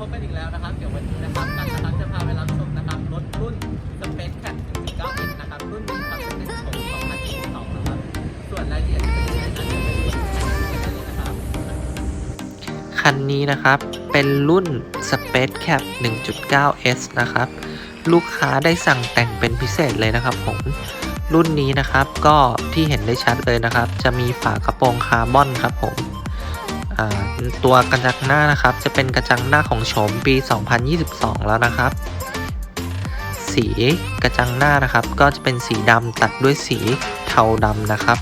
พบกันอีกแล้วนะครับ เดี๋ยววันนี้นะครับกันนะครับจะพาไปรับชมนะครับรถรุ่น Space Cat 1.9นะครับรุ่นนี้ครับเป็นของ2022นะครับส่วนรายละเอียดจะเป็นยังไงนั้นเดี๋ยวไปดูกันได้เลยนะครับคันนี้นะครับเป็นรุ่น Space Cap 1.9S นะครับ ลูกค้าได้สั่งแต่งเป็นพิเศษเลยนะครับผมรุ่นนี้นะครับก็ที่เห็นได้ชัดเลยนะครับ จะมีฝากระโปรงคาร์บอนครับผม ตัวกระจังหน้านะครับ จะเป็นกระจังหน้าของโฉมปี 2022 แล้วนะครับ สีกระจังหน้านะครับ ก็จะเป็นสีดำตัดด้วยสีเทาดำนะครับ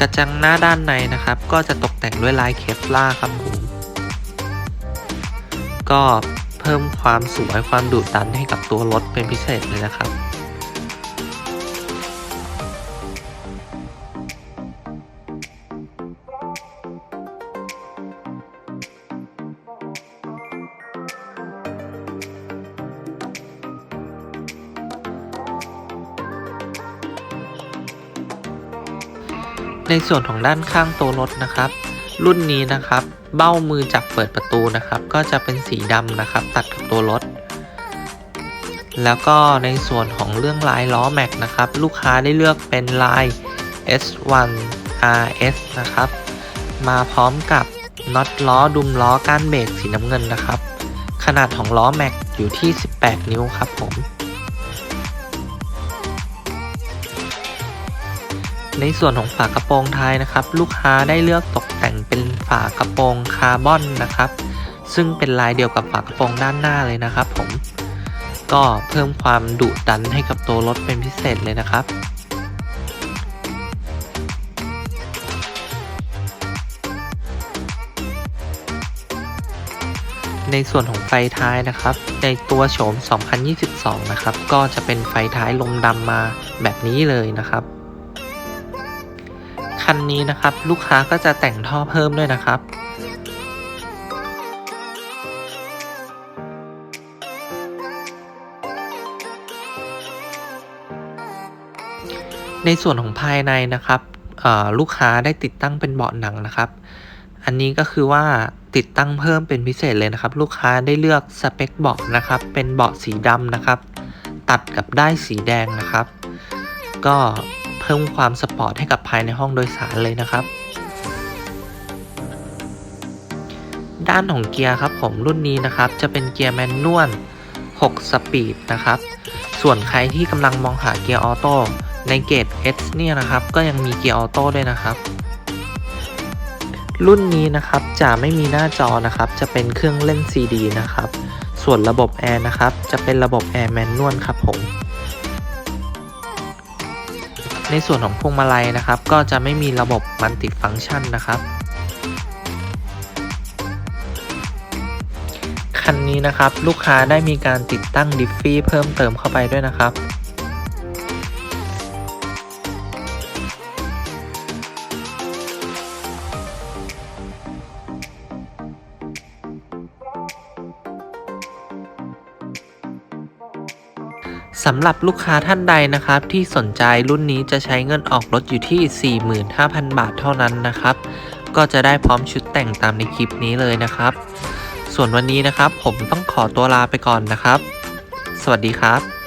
กระจังหน้าด้านในนะครับ ก็จะตกแต่งด้วยลายเคฟลาร์ครับผมก็เพิ่มความสวยความดุดันให้กับตัวรถเป็นพิเศษเลยนะครับ ในส่วนของด้านข้างตัวรถนะครับ รุ่นนี้นะครับ เบ้ามือจับเปิดประตูนะครับ ก็จะเป็นสีดำนะครับ ตัดกับตัวรถ แล้วก็ในส่วนของเรื่องลายล้อแม็กนะครับ ลูกค้าได้เลือกเป็นลาย S1 RS นะครับ มาพร้อมกับน็อตล้อดุมล้อก้านเบรกสีน้ำเงินนะครับ ขนาดของล้อแม็กอยู่ที่ 18 นิ้วครับผม ในส่วนของฝากระโปรงท้ายนะครับ ลูกค้าได้เลือกตกแต่งเป็นฝากระโปรงคาร์บอนนะครับ ซึ่งเป็นลายเดียวกับฝากระโปรงด้านหน้าเลยนะครับ ผม ก็เพิ่มความดุดันให้กับตัวรถเป็นพิเศษเลยนะครับในส่วนของไฟท้ายนะครับ ในตัวโฉม 2022 นะครับ ก็จะเป็นไฟท้ายลมดำมาแบบนี้เลยนะครับ คันนี้นะครับ ลูกค้าก็จะแต่งท่อเพิ่มด้วยนะครับ ในส่วนของภายในนะครับลูกค้าได้ติดตั้งเป็นเบาะหนังนะครับ อันนี้ก็คือว่าติดตั้งเพิ่มเป็นพิเศษเลยนะครับ ลูกค้าได้เลือกสเปคเบาะนะครับ เป็นเบาะสีดำนะครับ ตัดกับได้ายสีแดงนะครับ ก็ พิ่มความสปอร์ตให้กับภายในห้องโดยสารเลยนะครับ ด้านของเกียร์ครับผมรุ่นนี้นะครับ จะเป็นเกียร์แมนนวล 6 สปีดนะครับ ส่วนใครที่กำลังมองหาเกียร์ออโต้ในเกรด S เนี่ยนะครับ ก็ยังมีเกียร์ออโต้ด้วยนะครับ รุ่นนี้นะครับจะไม่มีหน้าจอนะครับ จะเป็นเครื่องเล่น CD นะครับ ส่วนระบบแอร์นะครับ จะเป็นระบบแอร์แมนนวลครับผม ในส่วนของพวงมาลัยนะครับ ก็จะไม่มีระบบมัลติฟังก์ชันนะครับคันนี้นะครับลูกค้าได้มีการติดตั้งดิฟฟี่เพิ่มเติมเข้าไปด้วยนะครับ สำหรับลูกค้าท่านใดนะครับ ที่สนใจรุ่นนี้จะใช้เงินออกรถอยู่ที่ 45,000 บาทเท่านั้นนะครับ ก็จะได้พร้อมชุดแต่งตามในคลิปนี้เลยนะครับ ส่วนวันนี้นะครับผมต้องขอตัวลาไปก่อนนะครับ สวัสดีครับ